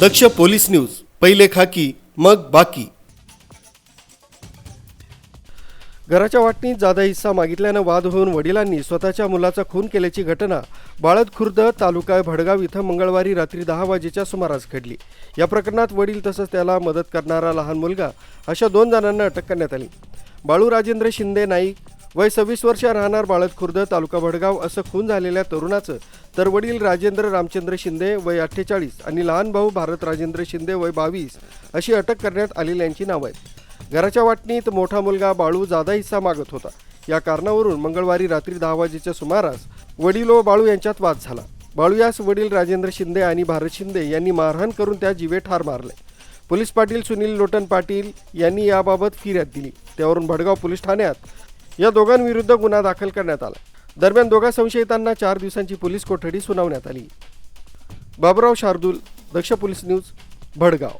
दक्ष police news पहिले खाकी मग बाकी. घराच्या वाटणीत जादा हिस्सा मागितल्यानं वाद होऊन वडिलांनी स्वतःच्या मुलाचा खून केल्याची घटना बाळद खुर्द तालुका भडगाव इथं मंगळवारी रात्री दहा वाजेच्या सुमारास घडली. या प्रकरणात वडील तसंच त्याला मदत करणारा लहान मुलगा अशा दोन जणांना अटक करण्यात आली. बाळू राजेंद्र शिंदे नाईक वय सव्वीस वर्ष राहणार बाळद खुर्द तालुका भडगाव असं खून झालेल्या तरुणाचं तर वडील राजेंद्र रामचंद्र शिंदे वय अठ्ठेचाळीस आणि लहान भाऊ भारत राजेंद्र शिंदे वय बावीस अशी अटक करण्यात आलेल्यांची नावं आहेत. घराच्या वाटणीत मोठा मुलगा बाळू जादा हिस्सा मागत होता. या कारणावरून मंगळवारी रात्री दहा वाजेच्या सुमारास वडील व बाळू यांच्यात वाद झाला. बाळू यास वडील राजेंद्र शिंदे आणि भारत शिंदे यांनी मारहाण करून त्या जीवे ठार मारले. पोलीस पाटील सुनील लोटन पाटील यांनी याबाबत फिर्याद दिली. त्यावरून भडगाव पोलीस ठाण्यात या दोघांविरुद्ध गुन्हा दाखल करण्यात आला. दरम्यान दोघा संशयितांना चार दिवसांची पोलीस कोठडी सुनावण्यात आली. Baburao Shardul Daksh police news Bhadgaon.